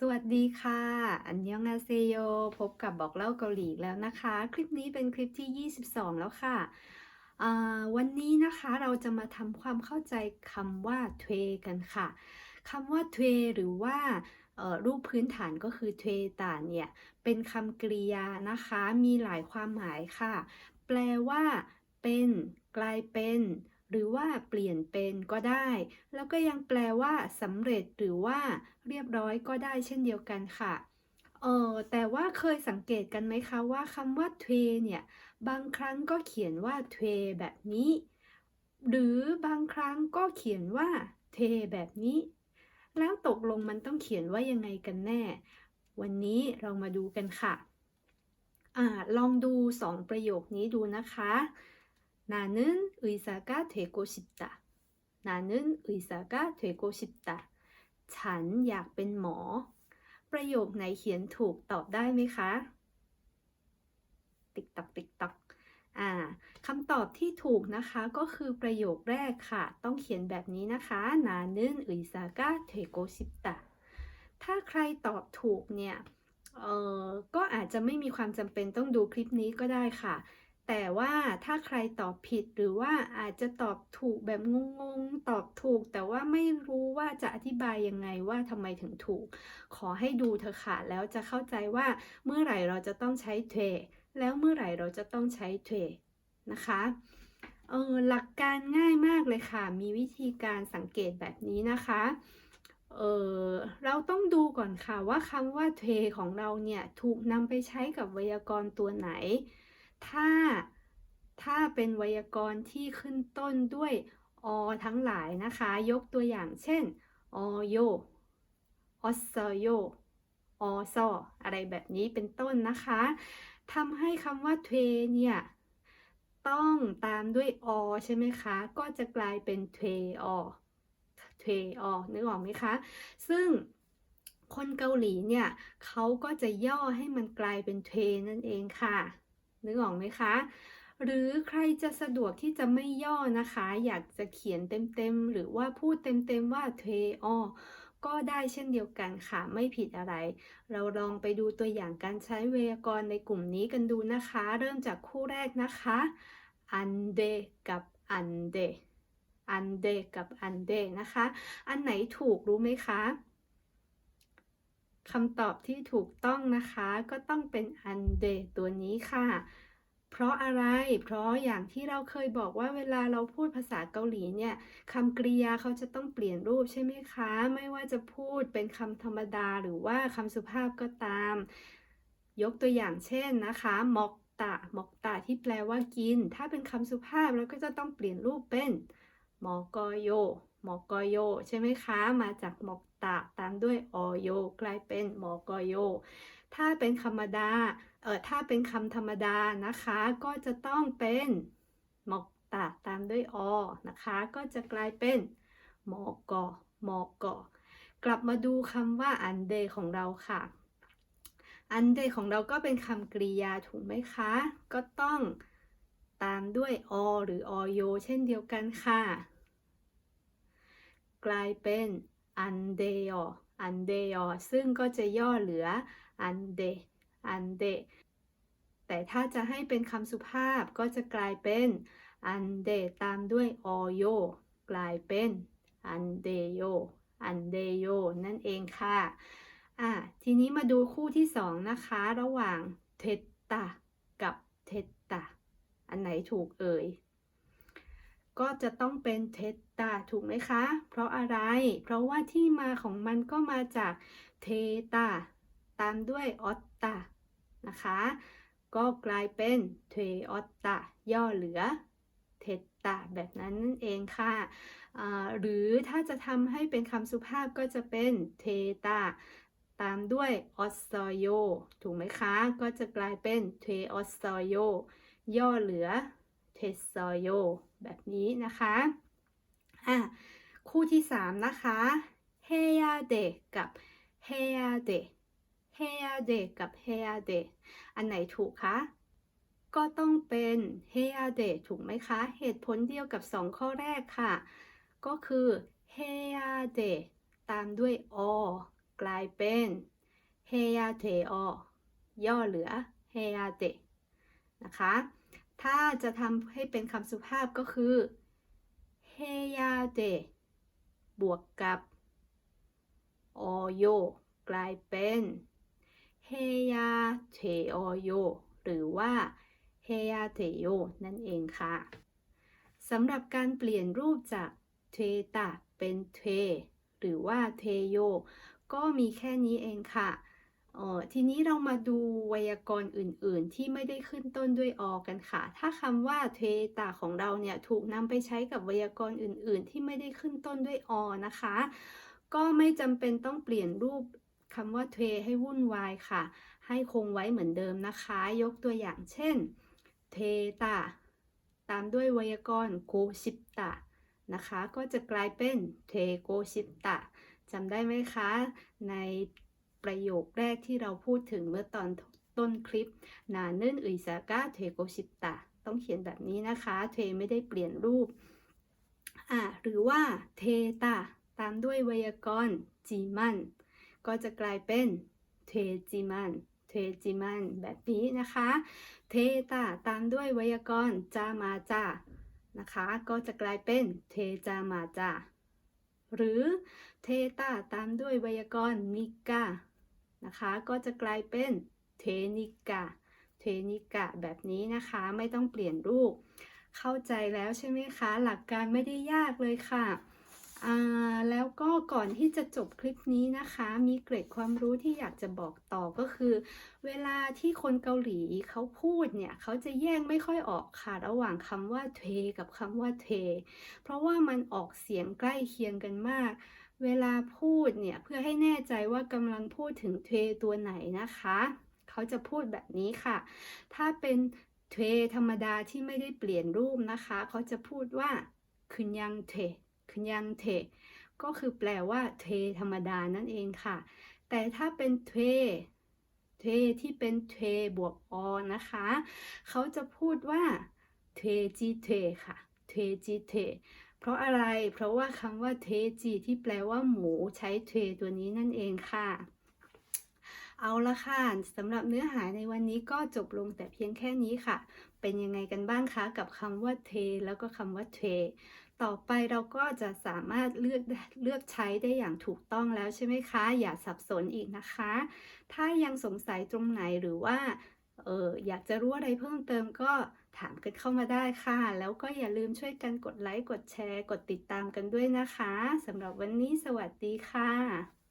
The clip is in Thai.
สวัสดีค่ะ อันยองอาเซโย พบกับบอกเล่าเกาหลีแล้วนะคะ คลิปนี้เป็นคลิปที่ 22 แล้วค่ะ วันนี้นะคะเราจะมาทำความเข้าใจคำว่าเทกันค่ะ คำว่าเทหรือว่ารูปพื้นฐานก็คือเทตาเนี่ย เป็นคำกริยานะคะ มีหลายความหมายค่ะ แปลว่า เป็น กลายเป็น หรือว่าเปลี่ยนเป็นก็ได้ แล้วก็ยังแปลว่าสำเร็จหรือว่าเรียบร้อยก็ได้เช่นเดียวกันค่ะเออแต่ว่าเคยสังเกตกันไหมคะว่าคำว่าเทเนี่ย บางครั้งก็เขียนว่าเทแบบนี้ หรือบางครั้งก็เขียนว่าเทแบบนี้ แล้วตกลงมันต้องเขียนว่ายังไงกันแน่ วันนี้เรามาดูกันค่ะ อ่า ลองดูสองประโยคนี้ดูนะคะ 나는 의사가 되고 싶다. 나는 의사가 되고 싶다. ฉันอยากเป็นหมอ ประโยคไหนเขียนถูกตอบได้ไหมคะ ติ๊กตอกติ๊กตอกอ่าคำตอบที่ถูกนะคะก็คือประโยคแรกค่ะ ต้องเขียนแบบนี้นะคะ 나는 의사가 되고 싶다. ถ้าใครตอบถูกเนี่ย เอ่อ ก็อาจจะไม่มีความจำเป็นต้องดูคลิปนี้ก็ได้ค่ะ แต่ว่าถ้าใครตอบผิดหรือว่าอาจจะตอบถูกแบบงงๆ ตอบถูก แต่ว่าไม่รู้ว่าจะอธิบายยังไงว่าทำไมถึงถูก ขอให้ดูเธอค่ะแล้วจะเข้าใจว่าเมื่อไหร่เราจะต้องใช้เทแล้วเมื่อไหร่เราจะต้องใช้เทนะคะเออหลักการง่ายมากเลยค่ะ มีวิธีการสังเกตแบบนี้นะคะเออเราต้องดูก่อนค่ะว่าคำว่าเทของเราเนี่ยถูกนำไปใช้กับไวยากรณ์ตัวไหน ถ้าถ้าเป็นไวยากรณ์ที่ขึ้นต้นด้วยอทั้งหลายนะคะ ยกตัวอย่างเช่นอโยออสโยอซออะไรแบบนี้เป็นต้นนะคะทำให้คำว่าเทเนี่ยต้องตามด้วยอใช่ไหมคะ ก็จะกลายเป็นเทอเทอนึกออกไหมคะ ซึ่งคนเกาหลีเนี่ยเขาก็จะย่อให้มันกลายเป็นเทนั่นเองค่ะ นึกออกไหมคะ หรือใครจะสะดวกที่จะไม่ย่อนะคะ อยากจะเขียนเต็มๆ หรือว่าพูดเต็มๆ ว่าเทอก็ได้เช่นเดียวกันค่ะ ไม่ผิดอะไร เราลองไปดูตัวอย่างการใช้ไวยากรณ์ในกลุ่มนี้กันดูนะคะ เริ่มจากคู่แรกนะคะอันเดกับอันเดอันเดกับอันเดนะคะ อันไหนถูกรู้ไหมคะ คำตอบที่ถูกต้องนะคะ ก็ต้องเป็นอันเดตัวนี้ค่ะ เพราะอะไร เพราะอย่างที่เราเคยบอกว่าเวลาเราพูดภาษาเกาหลีเนี่ยคำกริยาเขาจะต้องเปลี่ยนรูปใช่ไหมคะ ไม่ว่าจะพูดเป็นคำธรรมดาหรือว่าคำสุภาพก็ตาม ยกตัวอย่างเช่นนะคะมอกตะมอกตะที่แปลว่ากิน ถ้าเป็นคำสุภาพเราก็จะต้องเปลี่ยนรูปเป็น มอกอโยมอกอโย ใช่ไหมคะ มาจากมอกตะตามด้วยอโย กลายเป็นมอกอโย ถ้าเป็นธรรมดา เออถ้าเป็นคำธรรมดานะคะ ก็จะต้องเป็นมอกตะตามด้วยอนะคะ ก็จะกลายเป็นมอกอมอกอกลับมาดูคำว่าอันเดของเราค่ะ อันเดของเราก็เป็นคำกริยาถูกไหมคะ ก็ต้องตามด้วยอหรืออโย เช่นเดียวกันค่ะ กลายเป็นอันเดออันเดอซึ่งก็จะย่อเหลืออันเดอันเดแต่ถ้าจะให้เป็นคำสุภาพก็จะกลายเป็นอันเดตามด้วยอโยกลายเป็นอันเดโยอันเดโยนั่นเองค่ะอะทีนี้มาดูคู่ที่สองนะคะ ระหว่างเทตตากับเทตตาอันไหนถูกเอ่ย ก็จะต้องเป็นเทตตาถูกไหมคะ เพราะอะไร เพราะว่าที่มาของมันก็มาจากเทตาตามด้วยออตตานะคะ ก็กลายเป็นเทออตตาย่อเหลือเทตตาแบบนั้นนั่นเองค่ะ หรือถ้าจะทำให้เป็นคำสุภาพก็จะเป็นเทตาตามด้วยออสซโยถูกไหมคะ ก็จะกลายเป็นเทออสซโยย่อเหลือเทสโย แบบนี้นะคะอะคู่ที่สามนะคะเฮียเดกับเฮียเดเฮียเดกับเฮียเดอันไหนถูกคะก็ต้องเป็นเฮียเดถูกไหมคะ เหตุผลเดียวกับสองข้อแรกค่ะ ก็คือเฮียเดตามด้วยอกลายเป็นเฮียเทอย่อเหลือเฮียเตนะคะ ถ้าจะทำให้เป็นคำสุภาพก็คือเฮียเตบวกกับอโยกลายเป็นเฮียเทอโยหรือว่าเฮียเทโยนั่นเองค่ะสำหรับการเปลี่ยนรูปจากเทตะเป็นเทหรือว่าเทโยก็มีแค่นี้เองค่ะ ออทีนี้เรามาดูไวยากรณ์อื่น ๆ ที่ไม่ได้ขึ้นต้นด้วยอกันค่ะ ถ้าคำว่าเทตะของเราเนี่ยถูกนำไปใช้กับไวยากรณ์อื่น ๆ ที่ไม่ได้ขึ้นต้นด้วยอนะคะ ก็ไม่จำเป็นต้องเปลี่ยนรูปคำว่าเทให้วุ่นวายค่ะ ให้คงไว้เหมือนเดิมนะคะ ยกตัวอย่างเช่น เทตะตามด้วยไวยากรณ์โกชิปตะนะคะ ก็จะกลายเป็นเทโกชิปตะจำได้ไหมคะ ใน ประโยคแรกที่เราพูดถึงเมื่อตอนต้นคลิปนาเนื่นอุยซากะเทโกชิตะต้องเขียนแบบนี้นะคะเทไม่ได้เปลี่ยนรูปอ่าหรือว่าเทตะตามด้วยไวยากรณ์จีมันก็จะกลายเป็นเทจิมันเทจิมันแบบนี้นะคะ เทตาตามด้วยไวยากรณ์จามาจานะคะ ก็จะกลายเป็นเทจามาจาหรือเทตาตามด้วยไวยากรณ์นิกา นะคะ ก็จะกลายเป็นเทนิกาเทนิกะแบบนี้นะคะไม่ต้องเปลี่ยนรูป เข้าใจแล้วใช่ไหมคะ หลักการไม่ได้ยากเลยค่ะแล้วก็ก่อนที่จะจบคลิปนี้นะคะ มีเกร็ดความรู้ที่อยากจะบอกต่อก็คือ เวลาที่คนเกาหลีเขาพูดเนี่ย เขาจะแยกไม่ค่อยออกค่ะ ระหว่างคำว่าเทกับคำว่าเท เพราะว่ามันออกเสียงใกล้เคียงกันมาก เวลาพูดเนี่ยเพื่อให้แน่ใจว่ากำลังพูดถึงเทตัวไหนนะคะ เขาจะพูดแบบนี้ค่ะ ถ้าเป็นเทธรรมดาที่ไม่ได้เปลี่ยนรูปนะคะ เขาจะพูดว่าคืนยังเทคืนยังเทก็คือแปลว่าเทธรรมดานั่นเองค่ะ แต่ถ้าเป็นเทเทที่เป็นเทบวกอนะคะ เขาจะพูดว่าเทจิเทค่ะเทจิเท เพราะอะไร เพราะว่าคำว่าเทจิที่แปลว่าหมูใช้เทตัวนี้นั่นเองค่ะ เอาละค่ะสำหรับเนื้อหาในวันนี้ก็จบลงแต่เพียงแค่นี้ค่ะ เป็นยังไงกันบ้างคะกับคำว่าเท แล้วก็คำว่าเทต่อไปเราก็จะสามารถเลือกเลือกใช้ได้อย่างถูกต้องแล้วใช่ไหมคะ อย่าสับสนอีกนะคะ ถ้ายังสงสัยตรงไหนหรือว่า เอออยากจะรู้อะไรเพิ่มเติมก็ถามกันเข้ามาได้ค่ะ แล้วก็อย่าลืมช่วยกันกดไลค์ กดแชร์ กดติดตามกันด้วยนะคะสำหรับวันนี้สวัสดีค่ะ